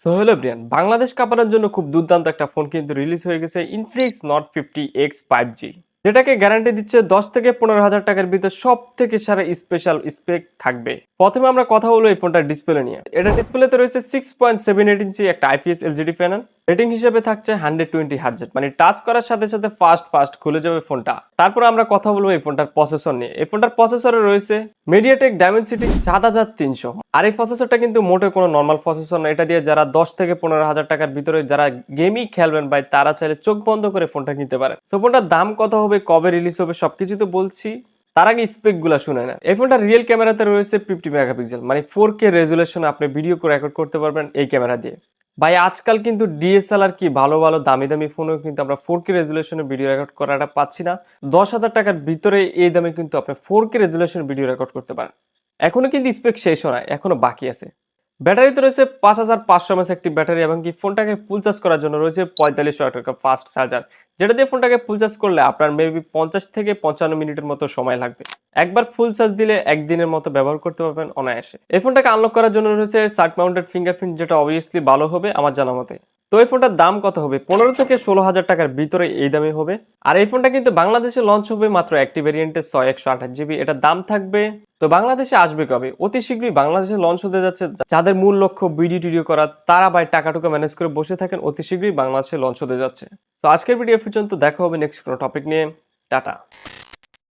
So hello Brian Bangladesh কাপারের জন্য খুব দুর্দান্ত একটা ফোন কিন্তু রিলিজ হয়ে গেছে Infinix note fifty X five G যেটাকে গ্যারান্টি দিচ্ছে দশ থেকে পনেরো হাজার টাকার ভিতর সব থেকে সারা স্পেশাল স্পেক থাকবে। প্রথমে আমরা কথা বলব এই ফোনটার ডিসপ্লে নিয়ে। এটা ডিসপ্লেতে রয়েছে six point seven eight inch একটা আইপিএস এলজিডি প্যানেল রেটিং হিসেবে থাকছে হান্ড্রেড টোয়েন্টি হার্জেট মানে টাচ করার সাথে সাথে ফাস্ট ফাস্ট খুলে যাবে ফোনটা। তারপর আমরা কথা বলব এই ফোনটার প্রসেসর নিয়ে। এই ফোনটার প্রসেসরে রয়েছে মিডিয়াটেক ডায়মেনসিটি সাত হাজার তিনশো। আর এই প্রসেসরটা কিন্তু মোটে কোনো নর্মাল প্রসেসর না এটা দিয়ে যারা দশ থেকে পনেরো হাজার টাকার ভিতরে যারা গেমই খেলবেন ভাই, তারা চাইলে চোখ বন্ধ করে ফোনটা কিনতে পারে সো ফোনটার দাম কত হবে, কবে রিলিজ হবে, সবকিছু তো বলছি। তার আগে স্পেকগুলা শুনে না এই ফোনটা রিয়েল ক্যামেরাতে রয়েছে ফিফটি মেগাপিক্সেল মানে ফোর কে রেজুলেশনে আপনি ভিডিও করে রেকর্ড করতে পারবেন এই ক্যামেরা দিয়ে। ভাই, আজকাল কিন্তু ডিএসএলআর কি ভালো ভালো, দামি দামি ফোনেও কিন্তু আমরা ফোর কে রেজুলেশনে ভিডিও রেকর্ড করাটা পাচ্ছি না। দশ হাজার টাকার ভিতরে এই দামে কিন্তু আপনি four K resolution video record করতে পারেন। এখনও কিন্তু স্পেক শেষ হয় এখনও বাকি আছে। ব্যাটারি ব্যাটারিতে রয়েছে পাঁচ হাজার পাঁচশো এমএস একটি ব্যাটারি এবং কি ফোনটাকে ফুল চার্জ করার জন্য রয়েছে পঁয়তাল্লিশশো টাকা ফাস্ট চার্জার যেটা দিয়ে ফোনটাকে ফুল চার্জ করলে আপনার মেবি পঞ্চাশ থেকে পঞ্চান্ন মিনিটের মতো সময় লাগবে। একবার ফুল চার্জ দিলে একদিনের মতো ব্যবহার করতে পারবেন অনায়াসে। এই ফোনটাকে আনলক করার জন্য রয়েছে সার্ট মাউন্টেড ফিঙ্গারপ্রিন্ট যেটা অবভিয়াসলি ভালো হবে আমার জানা মতে। তো এই ফোনটার দাম কত হবে? পনেরো থেকে ষোলো হাজার টাকার ভিতরে এই দামে হবে। আর এই ফোনটা কিন্তু বাংলাদেশে লঞ্চ হবে মাত্র একটি ভেরিয়েন্টের ছয়, একশো আঠাশ জিবি এটার দাম থাকবে, তো বাংলাদেশে আসবে কবে? অতি শীঘ্রই বাংলাদেশে লঞ্চ হতে যাচ্ছে। যাদের মূল লক্ষ্য ভিডিও টিডিও করা, তারা ভাই টাকা টুকা ম্যানেজ করে বসে থাকেন। অতি শীঘ্রই বাংলাদেশে লঞ্চ হতে যাচ্ছে। তো আজকের ভিডিও পর্যন্ত দেখা হবে নেক্সট কোনো টপিক নিয়ে। টাটা।